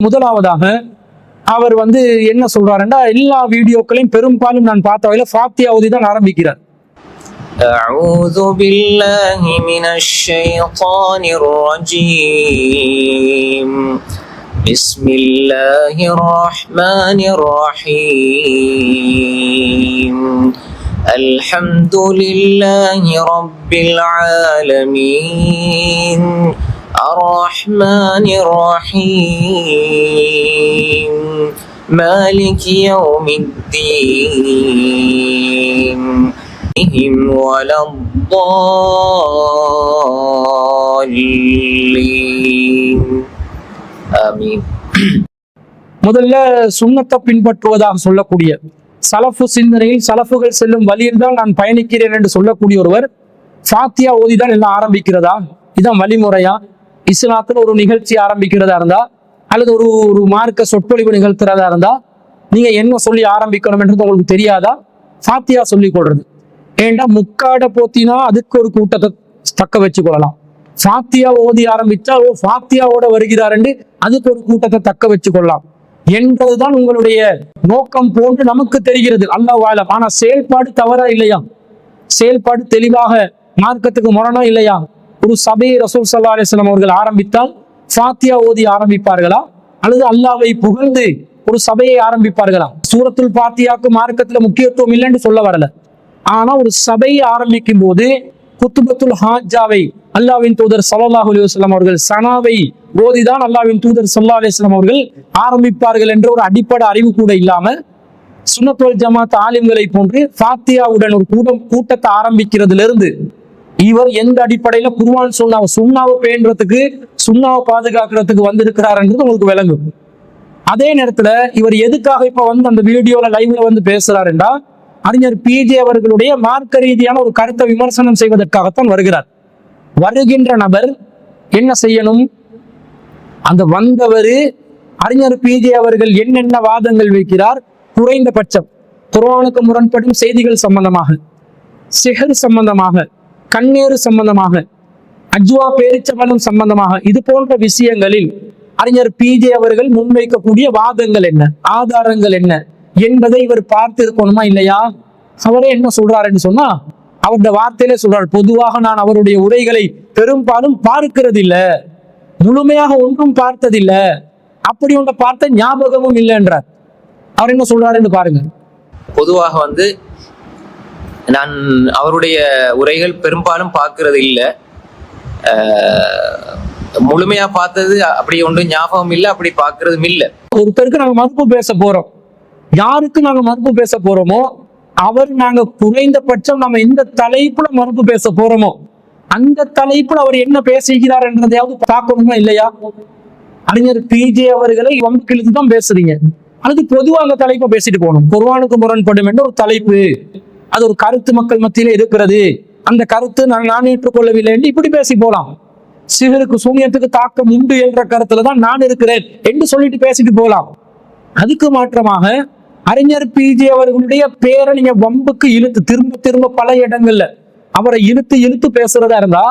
முதலாவதாக அவர் வந்து என்ன சொல்றாருன்னா எல்லா வீடியோக்களையும் பெரும்பாலும் நான் பார்த்த வகையில ஃபாத்தியா ஓதி தான் ஆரம்பிக்கிறார் أعوذ بالله من الشيطان الرجيم بسم الله الرحمن الرحيم الحمد لله رب العالمين الرحمن الرحيم مالك يوم الدين بهم ولا الضالين آمين முதல்ல சுண்ணத்தை பின்பற்றுவதாக சொல்லக்கூடிய சலஃபு சிந்தனையில் சலஃபுகள் செல்லும் வழியில் தான் நான் பயணிக்கிறேன் என்று சொல்லக்கூடிய ஒருவர் ஃபாத்தியா ஓதி தான் எல்லாம் ஆரம்பிக்கிறதா இதான் வழிமுறையா இஸ்லாத்துல ஒரு நிகழ்ச்சி ஆரம்பிக்கிறதா இருந்தா அல்லது ஒரு ஒரு மார்க்க சொற்பொழிவு நிகழ்த்துறதா இருந்தா நீங்க என்ன சொல்லி ஆரம்பிக்கணும் என்றது உங்களுக்கு தெரியாதா? ஃபாத்தியா சொல்லி கொள்றது. ஏண்டா முக்காடை போத்தினா அதுக்கு ஒரு கூட்டத்தை தக்க வச்சு கொள்ளலாம். ஃபாத்தியா ஓதி ஆரம்பிச்சா ஓ ஃபாத்தியாவோட வருகிறார் என்று அதுக்கு ஒரு கூட்டத்தை தக்க வச்சு கொள்ளலாம். என்பதுதான் உங்களுடைய நோக்கம் போன்று நமக்கு தெரிகிறது. அல்லாஹ் ஆலம் ஆனா செயல்பாடு தவறா இல்லையா? செயல்பாடு தெளிவாக மார்க்கத்துக்கு முரணா இல்லையா? ஒரு சபையை ரசூல் சல்லா அலிஸ்லாம் அவர்கள் ஆரம்பித்தால் ஃபாத்தியா ஓதி ஆரம்பிப்பார்களா? அல்லது அல்லாவை புகழ்ந்து ஒரு சபையை ஆரம்பிப்பார்களா? சூரத்துல் பாத்தியாக்கு மார்க்கத்துல முக்கியத்துவம் இல்லைன்னு சொல்ல வரல. ஆனா ஒரு சபையை ஆரம்பிக்கும் போது குத்துபத்துல் ஹாஜாவை அல்லாவின் தூதர் சல்லாஹூ அலி அவர்கள் சனாவை ஓதிதான் அல்லாவின் தூதர் சல்லா அலிஸ்லாம் அவர்கள் ஆரம்பிப்பார்கள் என்ற ஒரு அடிப்படை அறிவு கூட இல்லாம சுனத்தோல் ஜமாத் ஆலிம்களை போன்று ஃபாத்தியாவுடன் ஒரு கூட்டம் கூட்டத்தை ஆரம்பிக்கிறதுல இருந்து இவர் எந்த அடிப்படையில குருவான் சுண்ணாவை சுண்ணாவை பேணுறதுக்கு சுண்ணாவை பாதுகாக்கிறதுக்கு வந்திருக்கிறாருன்றது உங்களுக்கு விளங்கும். அதே நேரத்துல இவர் எதுக்காக இப்ப வந்து அந்த வீடியோல லைவ்ல வந்து பேசுறாருண்டா அறிஞர் பிஜே அவர்களுடைய மார்க்க ரீதியான ஒரு கருத்தை விமர்சனம் செய்வதற்காகத்தான் வருகிறார். வருகின்ற நபர் என்ன செய்யணும்? அந்த வந்தவர் அறிஞர் பிஜே அவர்கள் என்னென்ன வாதங்கள் வைக்கிறார்? குறைந்தபட்சம். குர்ஆனுக்கு முரண்படும் செய்திகள் சம்பந்தமாக சிகர் சம்பந்தமாக கண்ணீர் சம்பந்தமாக அஜ்வா பேரிச்சபலம் சம்பந்தமாக இது போன்ற விஷயங்களில் அறிஞர் பிஜே அவர்கள் முன்வைக்கக்கூடிய வாதங்கள் என்ன ஆதாரங்கள் என்ன என்பதை இவர் பார்த்து இருக்கணுமா இல்லையா? அவரே என்ன சொல்றாருன்னு சொன்னா அவருடைய வார்த்தையிலே சொல்றார் பொதுவாக நான் அவருடைய உரைகளை பெரும்பாலும் பார்க்கிறது இல்ல முழுமையாக ஒன்றும் பார்த்ததில்ல அப்படி ஒன்றை பார்த்த ஞாபகமும் இல்லைன்றார். அவர் என்ன சொல்றாருன்னு பாருங்க. பொதுவாக வந்து நான் அவருடைய உரைகள் பெரும்பாலும் பார்க்கறது இல்லை முழுமையா பார்த்தது அப்படி ஒன்றும் ஞாபகம் இல்லை அப்படி பார்க்கறதும் இல்லை. ஒருத்தருக்கு நாங்க மறுப்பு பேச போறோம். யாருக்கு நாங்க மறுப்பு பேச போறோமோ அவர் நாங்க குறைந்தபட்சம் நம்ம எந்த தலைப்புல மறுப்பு பேச போறோமோ அந்த தலைப்புல அவர் என்ன பேசுகிறார் என்றதையாவது பார்க்கணுமா இல்லையா? அறிஞர் பிஜே அவர்களை வம்புக்கு இழுத்து தான் பேசுறீங்க. அல்லது பொதுவாக அந்த தலைப்பை பேசிட்டு போகணும். குர்ஆனுக்கு முரண்படும் என்ற ஒரு தலைப்பு. அது ஒரு கருத்து மக்கள் மத்தியில இருக்கிறது. அந்த கருத்து நான் நான் ஏற்றுக்கொள்ளவில்லை என்று இப்படி பேசி போலாம். சிவருக்கு சூனியத்துக்கு தாக்கம் உண்டு என்ற கருத்துல தான் நான் இருக்கிறேன் என்று சொல்லிட்டு பேசிட்டு போலாம். அதுக்கு மாற்றமாக அறிஞர் பிஜே அவர்களுடைய பேரை நீங்க வம்புக்கு இழுத்து திரும்ப திரும்ப பல இடங்கள்ல அவரை இழுத்து இழுத்து பேசுறதா இருந்தா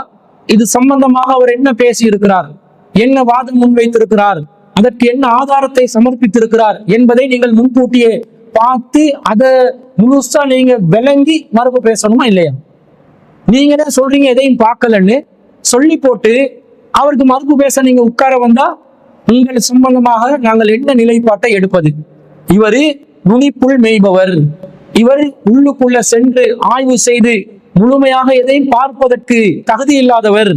இது சம்பந்தமாக அவர் என்ன பேசி இருக்கிறார் என்ன வாதம் முன்வைத்திருக்கிறார்? அதற்கு என்ன ஆதாரத்தை சமர்ப்பித்திருக்கிறார் என்பதை நீங்கள் முன்கூட்டியே பார்த்து அதை முழுசா நீங்க விளங்கி மறுப்பு பேசணுமா இல்லையா? நீங்க என்ன சொல்றீங்க எதையும் பார்க்கலன்னு சொல்லி போட்டு அவருக்கு மறுப்பு பேச நீங்க உட்கார வந்தா உங்கள் சம்பந்தமாக நாங்கள் என்ன நிலைப்பாட்டை எடுப்பது? இவர் நுனிப்புள் மேய்பவர். இவர் உள்ளுக்குள்ள சென்று ஆய்வு செய்து முழுமையாக எதையும் பார்ப்பதற்கு தகுதி இல்லாதவர்.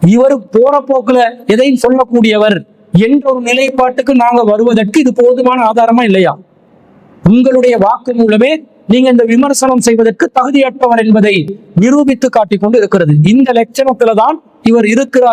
இவர் போற போக்குல எதையும் சொல்லக்கூடியவர். என்ற ஒரு நிலைப்பாட்டுக்கு நாங்க வருவதற்கு இது போதுமான ஆதாரமா இல்லையா? உங்களுடைய வாக்கு மூலமே நீங்க இந்த விமர்சனம் செய்வதற்கு தகுதியற்றவர் என்பதை நிரூபித்து காட்டிக் கொண்டு இருக்கிறது. இந்த லட்சணத்துல தான் இவர் இருக்கிறார்